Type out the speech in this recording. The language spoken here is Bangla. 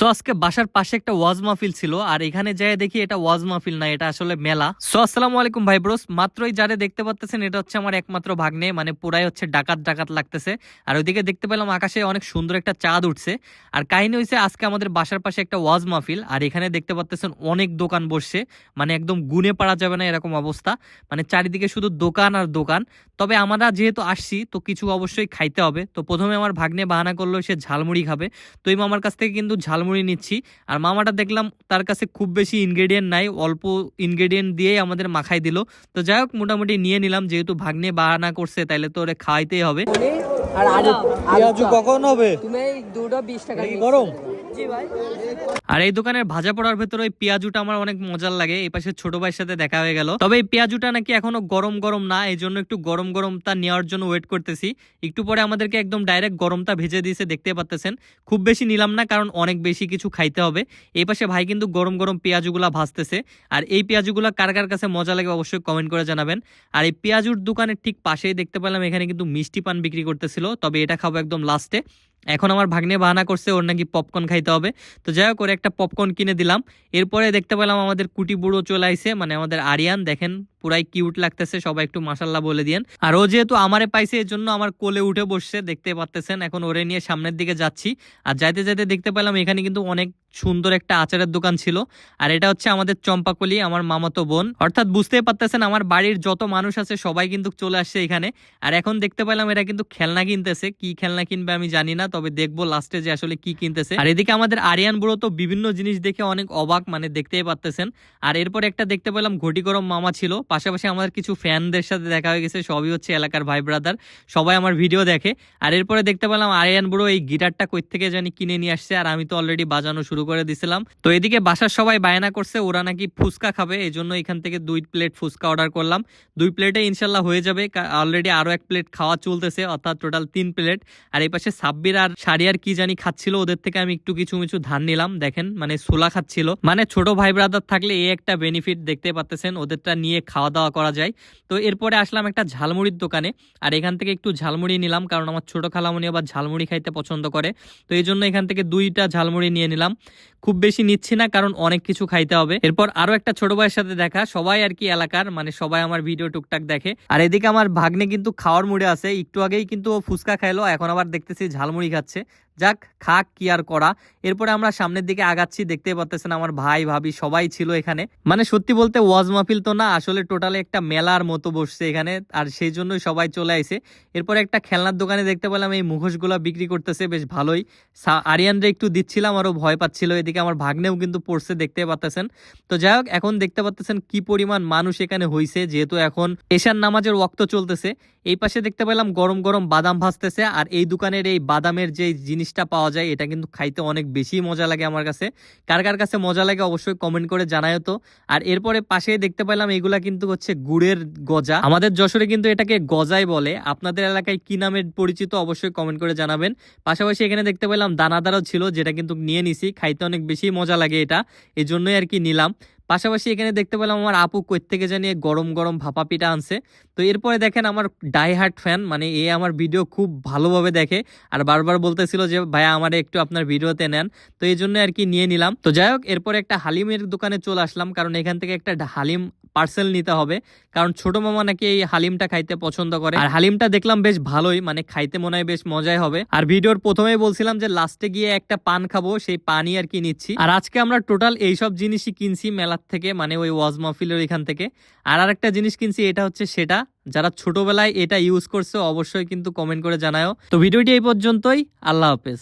সো আজকে বাসার পাশে একটা ওয়াজ মাহফিল ছিল, আর এখানে যাই দেখি এটা ওয়াজ মাহফিল না, এটা আসলে মেলা। সো আসসালামু আলাইকুম ভাই ব্রোস মাত্রই যারে দেখতে পাচ্ছেন এটা হচ্ছে আমার একমাত্র ভাগ্নে মানে পুরাই হচ্ছে ডাকাত ডাকাত লাগতেছে। আর ওইদিকে দেখতে পেলাম আকাশে অনেক সুন্দর একটা চাঁদ উঠছে। আর কাহিনী হয়েছে আজকে আমাদের বাসার পাশে একটা ওয়াজ মাহফিল, আর এখানে দেখতে পাচ্ছেন অনেক দোকান বসছে। মানে একদম গুনে পারা যাবে না এরকম অবস্থা। মানে চারিদিকে শুধু দোকান আর দোকান। তবে আমরা যেহেতু আসছি, তো কিছু অবশ্যই খাইতে হবে। তো প্রথমে আমার ভাগ্নে বাহানা করল, সে ঝালমুড়ি খাবে। তো এই মামার কাছ থেকে কিন্তু ঝালমুড়ি নিচ্ছি। আর মামাটা দেখলাম তার কাছে খুব বেশি ইনগ্রেডিয়েন্ট নাই অল্প ইনগ্রেডিয়েন্ট দিয়েই আমাদের মাখাই দিল। তো যাই হোক মোটামুটি নিয়ে নিলাম যেহেতু ভাগ্নে বাহানা করছে তাইলে তো ওরা খাইতেই হবে। আর আলু পেঁয়াজু কখন হবে? তুমি এই দুটো বিশ টাকা গরম? আর এই দোকানের ভাজা পড়ার ভেতরে ওই পেঁয়াজুটা আমার অনেক মজার লাগে। এই পাশে ছোট ভাইয়ের সাথে দেখা হয়ে গেল। তবে এই পেঁয়াজুটা নাকি এখনও গরম গরম না, এই জন্য একটু গরম গরমটা নেওয়ার জন্য ওয়েট করতেছি। একটু পরে আমাদেরকে একদম ডাইরেক্ট গরমটা ভেজে দিয়েছে, দেখতে পাচ্তেছেন খুব বেশি নিলাম না, কারণ অনেক বেশি কিছু খাইতে হবে। এই পাশে ভাই কিন্তু গরম গরম পেঁয়াজুগুলা ভাজতেছে। আর এই পেঁয়াজুগুলা কার কার কাছে মজা লাগে অবশ্যই কমেন্ট করে জানাবেন। আর এই পেঁয়াজুর দোকানের ঠিক পাশেই দেখতে পেলাম, এখানে কিন্তু মিষ্টি পান বিক্রি করতেছিল। তবে এটা খাব একদম লাস্টে এখন আমার ভাগ্নে বাহানা করছে, ওর নাকি পপকর্ন খাইতে হবে। তো যাই হোক, ওর একটা পপকর্ন কিনে দিলাম। এরপরে দেখতে পেলাম আমাদের কুটি বুড়ো চলে আইসে মানে আমাদের আরিয়ান, দেখেন। পুরাই কিউট লাগতেছে, সবাই একটু মাসাল্লাহ বলে দিয়েন। আর ও যেহেতু আমারে পাইছে এর জন্য আমার কোলে উঠে বসছে দেখতে পাচ্তেছেন এখন ওরে নিয়ে সামনের দিকে যাচ্ছি। আর যাইতে যাইতে দেখতে পেলাম এখানে কিন্তু অনেক সুন্দর একটা আচারের দোকান ছিল। আর এটা হচ্ছে আমাদের চম্পাকলি, আমার মামাতো বোন। অর্থাৎ বুঝতেই পারতেছেন, আমার বাড়ির যত মানুষ আছে, সবাই কিন্তু চলে আসছে এখানে। আর এখন দেখতে পেলাম এরা কিন্তু খেলনা কিনতেছে। কি খেলনা কিনবে আমি জানি না, তবে দেখব লাস্টে যে আসলে কি কিনতেছে। আর এদিকে আমাদের আরিয়ান বুড়ো তো বিভিন্ন জিনিস দেখে অনেক অবাক মানে দেখতেই পারতেছেন। আর এরপর একটা দেখতে পেলাম ঘটি গরম মামা ছিল। পাশাপাশি আমাদের কিছু ফ্যানদের সাথে দেখা হয়ে গেছে, সবই হচ্ছে এলাকার ভাই ব্রাদার সবাই আমার ভিডিও দেখে। আর এরপরে দেখতে পেলাম আরিয়ান বুড়ো এই গিটারটা কই থেকে জানি কিনে নিয়ে আসছে, আর আমি তো অলরেডি বাজানো শুরু করে দিছিলাম। তো এদিকে বাসার সবাই বায়না করছে, ওরা নাকি ফুচকা খাবে এই জন্য এখান থেকে দুই প্লেট ফুচকা অর্ডার করলাম। দুই প্লেটে ইনশাল্লাহ হয়ে যাবে অলরেডি আরও এক প্লেট খাওয়া চলতেছে, অর্থাৎ টোটাল তিন প্লেট আর এই পাশে সাব্বির আর সারিয়ার কি জানি খাচ্ছিল, ওদের থেকে আমি একটু কিছু কিছু ধান নিলাম, দেখেন মানে ছোলা খাচ্ছিল। মানে ছোট ভাই ব্রাদার থাকলে এই একটা বেনিফিট দেখতে পাচ্তেছেন ওদেরটা নিয়ে খাওয়া দাওয়া করা যায়। তো এরপরে আসলাম একটা ঝালমুড়ির দোকানে। আর এখান থেকে একটু ঝালমুড়ি নিলাম, কারণ আমার ছোট খালামণি আবার ঝালমুড়ি খাইতে পছন্দ করে। তো এই জন্য এখান থেকে দুইটা ঝালমুড়ি নিয়ে নিলাম। খুব বেশি নিচ্ছি না, কারণ অনেক কিছু খাইতে হবে। এরপর আরও একটা ছোট ভাইয়ের সাথে দেখা, সবাই আর কি এলাকার মানে সবাই আমার ভিডিও টুকটাক দেখে। আর এদিকে আমার ভাগ্নে কিন্তু খাওয়ার মুডে আছে, একটু আগেই কিন্তু ও ফুচকা খাইলো, এখন আবার দেখতেছি ঝালমুড়ি খাচ্ছে। যাক, খাক কি আর করা। এরপরে আমরা সামনের দিকে আগাচ্ছি দেখতে পাচ্ছেন আমার ভাই, ভাবি সবাই ছিল এখানে। মানে সত্যি বলতে ওয়াজ মাহফিল তো না, আসলে টোটালি একটা মেলার মতো বসছে এখানে, আর সেই জন্যই সবাই চলে আইছে। এরপরে একটা খেলনার দোকানে দেখতে পেলাম, এই মুখোশগুলো বিক্রি করতেছে, বেশ ভালোই। আরিয়ানরে একটু দিচ্ছিলাম, আরও ভয় পাচ্ছিল, এদিকে আমার ভাগ্নেও কিন্তু পড়ছে দেখতে পাচ্তেছেন তো যাই হোক, এখন দেখতে পাচ্তেছেন কি পরিমাণ মানুষ এখানে হইছে, যেহেতু এখন এশার নামাজের ওক্ত চলতেছে। এই পাশে দেখতে পেলাম গরম গরম বাদাম ভাজতেছে, আর এই দোকানের এই বাদামের যে জিনিসটা পাওয়া যায়, এটা কিন্তু খাইতে অনেক বেশি মজা লাগে আমার কাছে। কার কার কাছে মজা লাগে অবশ্যই কমেন্ট করে জানায় তো। আর এরপরে পাশে দেখতে পেলাম এগুলা কিন্তু হচ্ছে গুড়ের গজা। আমাদের যশোরে কিন্তু এটাকে গজাই বলে। আপনাদের এলাকায় কি নামে পরিচিত অবশ্যই কমেন্ট করে জানাবেন। পাশাপাশি এখানে দেখতে পেলাম দানাদারও ছিল, যেটা কিন্তু নিয়ে নিছি। খাইতে অনেক বেশি মজা লাগে এটা। এই জন্যই আর কি নিলাম। পাশাপাশি এখানে দেখতে পেলাম আমার আপু কই থেকে জানিয়ে গরম গরম ভাপা পিঠা আনছে। তো এরপরে দেখেন আমার ডাই হার্ট ফ্যান মানে এ আমার ভিডিও খুব ভালোভাবে দেখে। আর বারবার বলতেছিল যে, ভাইয়া, আমার একটু আপনার ভিডিওতে নেন। তো এই জন্য আর কি নিয়ে নিলাম। তো যাই হোক, এরপরে একটা হালিমের দোকানে চলে আসলাম, কারণ এখান থেকে একটা হালিম পার্সেল নিতে হবে। কারণ ছোট মামা নাকি এই হালিমটা খাইতে পছন্দ করে। আর হালিমটা দেখলাম বেশ ভালোই মানে খাইতে মনে হয় বেশ মজাই হবে। আর ভিডিওর প্রথমেই বলছিলাম যে, লাস্টে গিয়ে একটা পান খাব, সেই পানই আর কি নিচ্ছি। আর আজকে আমরা টোটাল এইসব জিনিসই কিনছি মেলার থেকে মানে ওই ওয়াজ মাহফিলের এখান থেকে। আর আরেকটা জিনিস কিনছি, এটা হচ্ছে সেটা। যারা ছোটবেলায় এটা ইউজ করছে, অবশ্যই কিন্তু কমেন্ট করে জানায়ও। তো ভিডিওটি এই পর্যন্তই, আল্লাহ হাফেজ।